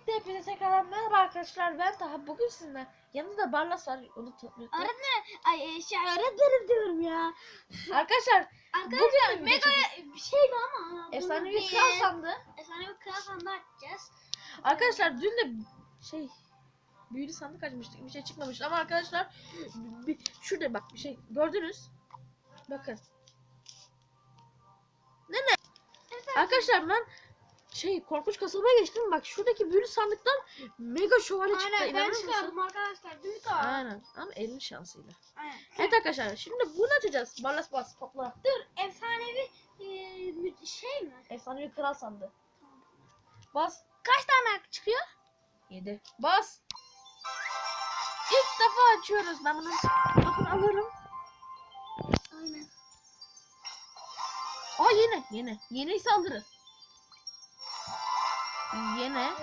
Öncelikle hepinize tekrar merhaba arkadaşlar. Ben Taha. Bugün sizinle yanında Barlas var. Onu. Öğretmen, ay e, şey öğretmenim diyorum ya. Arkadaşlar Arkadaşlar Bugün mega bir şeydi ama. efsanevi bir- kral sandı. Efsanevi kral sandığı açacağız. Arkadaşlar dün de şey büyülü sandık açmıştık. Bir şey çıkmamıştı ama arkadaşlar bir, şurada bak bir şey gördünüz. Bakın. Ne ne? Arkadaşlar ben şey korkunç kasılmaya geçtim. Bak şuradaki büyülü sandıktan mega şövalye çıktı. Aynen ben İnanır mısın? çıkardım arkadaşlar. Büyük o. Aynen ama elin şansıyla. Aynen. Evet arkadaşlar şimdi bunu açacağız. Barlas bas topla. Dur efsanevi e, şey mi? Efsanevi kral sandı. Bas. Kaç tane çıkıyor? 7. Bas. İlk defa açıyoruz. Ben bunun kapını alırım. Aynen. Aa yeni. Yeni. Yeni ise alırız. Yeni. Ya.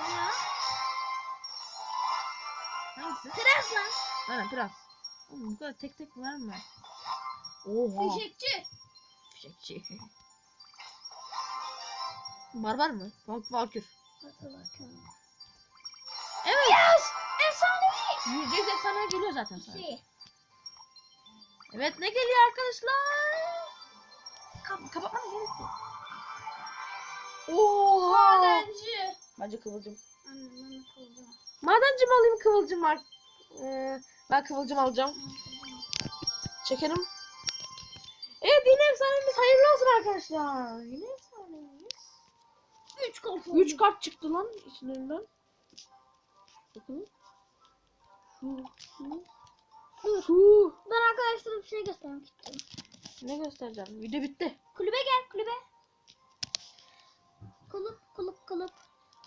Hangisi? Prens lan. Aynen biraz. Oğlum bu kadar tek tek verme. Oha. Fişekçi. Fişekçi. Barbar mı? Valk Valkür. Evet. Yes! Efsanevi. Yüzde yüz efsane geliyor zaten sana. Şey. Evet ne geliyor arkadaşlar? Kap kapatmam gerek yok. Oha. Madenci. Bence kıvılcım. Annem ben kılacağım. Madenci mi alayım kıvılcım var. Ee, ben kıvılcım alacağım. Çekelim. Evet yine efsanemiz hayırlı olsun arkadaşlar. Yine efsanemiz. Üç kafa. 3 kart çıktı lan içlerinden. Bakın. Şu, şu. Şu. Ben arkadaşlara bir şey göstermek istiyorum. Ne göstereceğim? Video bitti. Kulübe gel kulübe.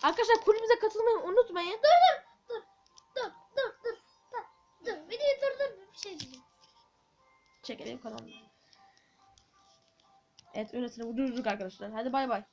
Arkadaşlar kulübümüze katılmayı unutmayın. Dur dur dur dur dur dur dur videoyu dur dur bir şey diyeceğim. Çekelim kanalı. Evet öylesine durdurduk arkadaşlar. Hadi bay bay.